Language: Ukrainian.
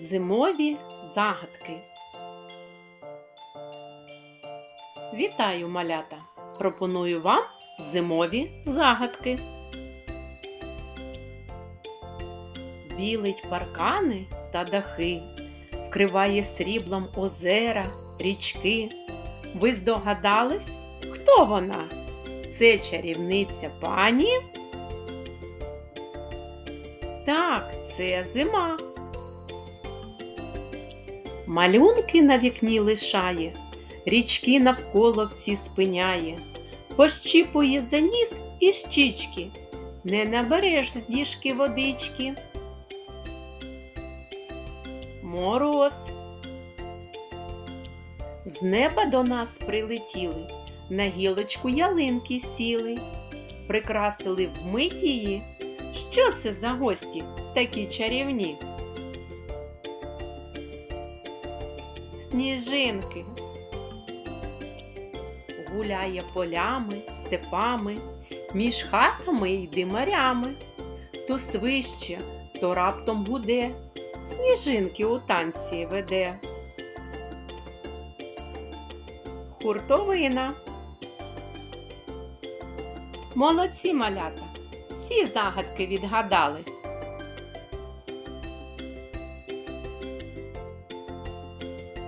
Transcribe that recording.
Зимові загадки. Вітаю, малята! Пропоную вам зимові загадки. Білить паркани та дахи, вкриває сріблом озера, річки. Ви здогадались, хто вона? Це чарівниця пані? Так, це зима. Малюнки на вікні лишає, річки навколо всі спиняє, пощіпує за ніс і щічки, не набереш з діжки водички. Мороз. З неба до нас прилетіли, на гілочку ялинки сіли, прикрасили вмить її. Що це за гості такі чарівні? Сніжинки. Гуляє полями, степами, між хатами й димарями. То свище, то раптом гуде, сніжинки у танці веде. Хуртовина. Молодці малята! Всі загадки відгадали.